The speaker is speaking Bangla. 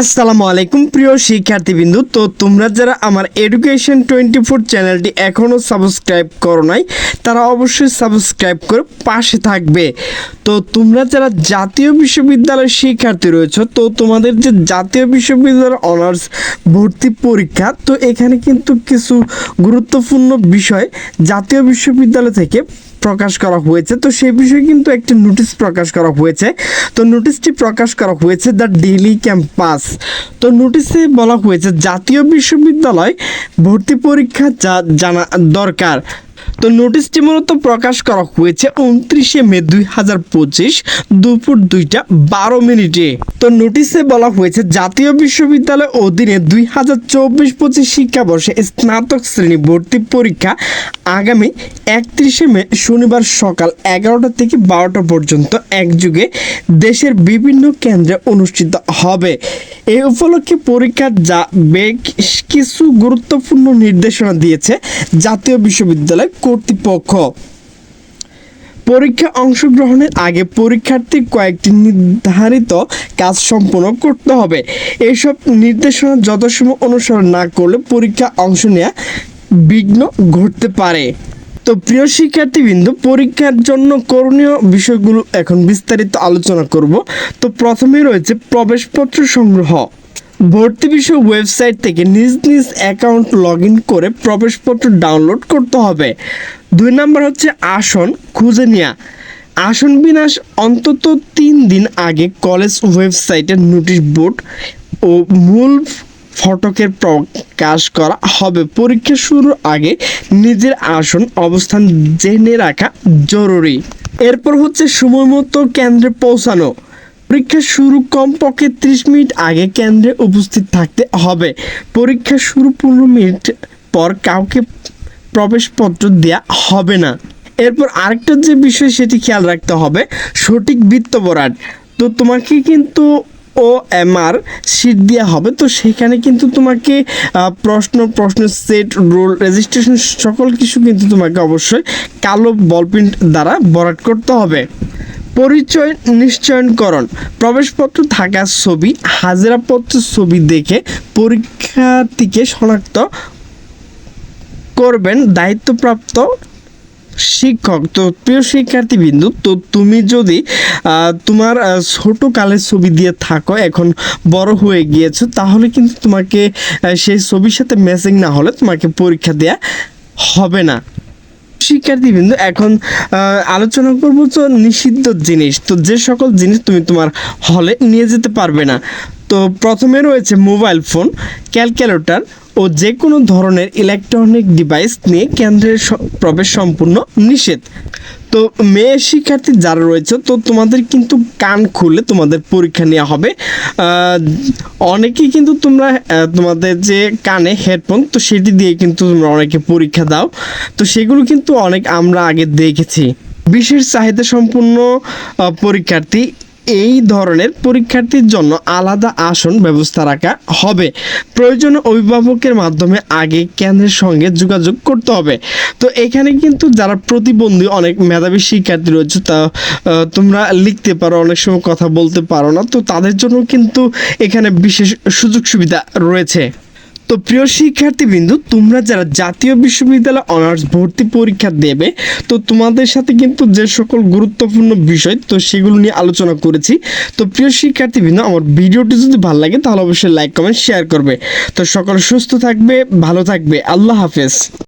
আসসালামু আলাইকুম, প্রিয় শিক্ষার্থীবৃন্দু। তো তোমরা যারা আমার এডুকেশন টোয়েন্টি ফোর চ্যানেলটি এখনও সাবস্ক্রাইব করো নাই, তারা অবশ্যই সাবস্ক্রাইব করে পাশে থাকবে। তো তোমরা যারা জাতীয় বিশ্ববিদ্যালয়ের শিক্ষার্থী রয়েছে, তো তোমাদের যে জাতীয় বিশ্ববিদ্যালয়ের অনার্স ভর্তি পরীক্ষা, তো এখানে কিন্তু কিছু গুরুত্বপূর্ণ বিষয় জাতীয় বিশ্ববিদ্যালয় থেকে প্রকাশ করা হয়েছে। তো সেই বিষয়ে কিন্তু একটি নোটিশ প্রকাশ করা হয়েছে। তো নোটিশটি প্রকাশ করা হয়েছে দ্য ডেইলি ক্যাম্পাস। তো নোটিশে বলা হয়েছে জাতীয় বিশ্ববিদ্যালয় ভর্তি পরীক্ষা যা জানা দরকার। তো নোটিশটি মূলত প্রকাশ করা হয়েছে উনত্রিশে মে দুই হাজার পঁচিশ দুপুর দুইটা বারো মিনিটে। তো নোটিশে বলা হয়েছে জাতীয় বিশ্ববিদ্যালয় অধীনে দুই হাজার চব্বিশ পঁচিশ শিক্ষাবর্ষে স্নাতক শ্রেণি ভর্তি পরীক্ষা আগামী একত্রিশে মে শনিবার সকাল এগারোটা থেকে বারোটা পর্যন্ত একযুগে দেশের বিভিন্ন কেন্দ্রে অনুষ্ঠিত হবে। এই উপলক্ষে পরীক্ষার যা বেশ কিছু গুরুত্বপূর্ণ নির্দেশনা দিয়েছে জাতীয় বিশ্ববিদ্যালয় কর্তৃপক্ষ। পরীক্ষা অংশগ্রহণের আগে পরীক্ষার্থী কয়েকটি নির্ধারিত কাজ সম্পন্ন করতে হবে। এইসব নির্দেশনা যথাসময় অনুসরণ না করলে পরীক্ষা অংশ নেওয়া বিঘ্ন ঘটতে পারে। তো প্রিয় শিক্ষার্থীবৃন্দ, পরীক্ষার জন্য করণীয় বিষয়গুলো এখন বিস্তারিত আলোচনা করব। তো প্রথমে রয়েছে প্রবেশপত্র সংগ্রহ। ভর্তি বিষয় ওয়েবসাইট থেকে নিজ নিজ অ্যাকাউন্ট লগ করে প্রবেশপত্র ডাউনলোড করতে হবে। দুই নম্বর হচ্ছে আসন খুঁজে নেওয়া আসন বিনাশ অন্তত তিন দিন আগে কলেজ ওয়েবসাইটে নোটিশ বোর্ড ও মূল ফটকের প্রকাশ করা হবে। পরীক্ষা শুরুর আগে নিজের আসন অবস্থান জেনে রাখা জরুরি। এরপর হচ্ছে সময় মতো কেন্দ্রে পৌঁছানো। পরীক্ষা শুরু কমপক্ষে ত্রিশ মিনিট আগে কেন্দ্রে উপস্থিত থাকতে হবে। পরীক্ষা শুরু পনেরো মিনিট পর কাউকে প্রবেশপত্র দেওয়া হবে না। এরপর আরেকটা যে বিষয় সেটি খেয়াল রাখতে হবে, সঠিক বিত্তবরাট তো তোমাকে কিন্তু ও এমআর সিট দেওয়া হবে, তো সেখানে কিন্তু তোমাকে প্রশ্ন প্রশ্ন সেট রোল রেজিস্ট্রেশন সকল কিছু কিন্তু তোমাকে অবশ্যই কালো বলপ্রিন্ট দ্বারা বরাট করতে হবে। পরিচয় নিশ্চয়নকরণ। প্রবেশপত্র থাকার ছবি হাজিরাপত্রের ছবি দেখে পরীক্ষার্থীকে শনাক্ত করবেন দায়িত্বপ্রাপ্ত শিক্ষক। তো প্রিয় শিক্ষার্থীবৃন্দু, তো তুমি যদি তোমার ছোট কালের ছবি দিয়ে থাকো, এখন বড় হয়ে গিয়েছো, তাহলে কিন্তু তোমাকে সেই ছবির সাথে ম্যাচিং না হলে তোমাকে পরীক্ষা দেওয়া হবে না। শিক্ষার্থীবৃন্দ এখন আলোচনা করব তো নিষিদ্ধ জিনিস। তো যে সকল জিনিস তুমি তোমার হলে নিয়ে যেতে পারবে না। তো প্রথমে রয়েছে মোবাইল ফোন, ক্যালকুলেটর ও যে কোনো ধরনের ইলেকট্রনিক ডিভাইস নিয়ে কেন্দ্রের প্রবেশ সম্পূর্ণ নিষেধ। তো মেয়ে শিক্ষার্থী যারা রয়েছে, তো তোমাদের কিন্তু কান খুলে তোমাদের পরীক্ষা নেওয়া হবে। অনেকেই কিন্তু তোমরা তোমাদের যে কানে হেডফোন তো সেটি দিয়ে কিন্তু তোমরা অনেকে পরীক্ষা দাও। তো সেগুলো কিন্তু অনেক আমরা আগে দেখেছি। বিশেষ চাহিদা সম্পূর্ণ পরীক্ষার্থী এই ধরনের পরীক্ষার্থীর জন্য আলাদা আসন ব্যবস্থা রাখা হবে। প্রয়োজনে অভিভাবকের মাধ্যমে আগে কেন্দ্রের সঙ্গে যোগাযোগ করতে হবে। তো এখানে কিন্তু যারা প্রতিবন্ধী, অনেক মেধাবী শিক্ষার্থী রয়েছে, তা তোমরা লিখতে পারো, অনেক সময় কথা বলতে পারো না। তো তাদের জন্য কিন্তু এখানে বিশেষ সুযোগ সুবিধা রয়েছে। তো প্রিয় শিক্ষার্থীবৃন্দু, তোমরা যারা জাতীয় বিশ্ববিদ্যালয় অনার্স ভর্তি পরীক্ষা দেবে, তো তোমাদের সাথে কিন্তু যে সকল গুরুত্বপূর্ণ বিষয়, তো সেগুলো নিয়ে আলোচনা করেছি। তো প্রিয় শিক্ষার্থীবৃন্দ, আমার ভিডিওটি যদি ভালো লাগে, তাহলে অবশ্যই লাইক, কমেন্ট, শেয়ার করবে। তো সকল সুস্থ থাকবে, ভালো থাকবে। আল্লাহ হাফেজ।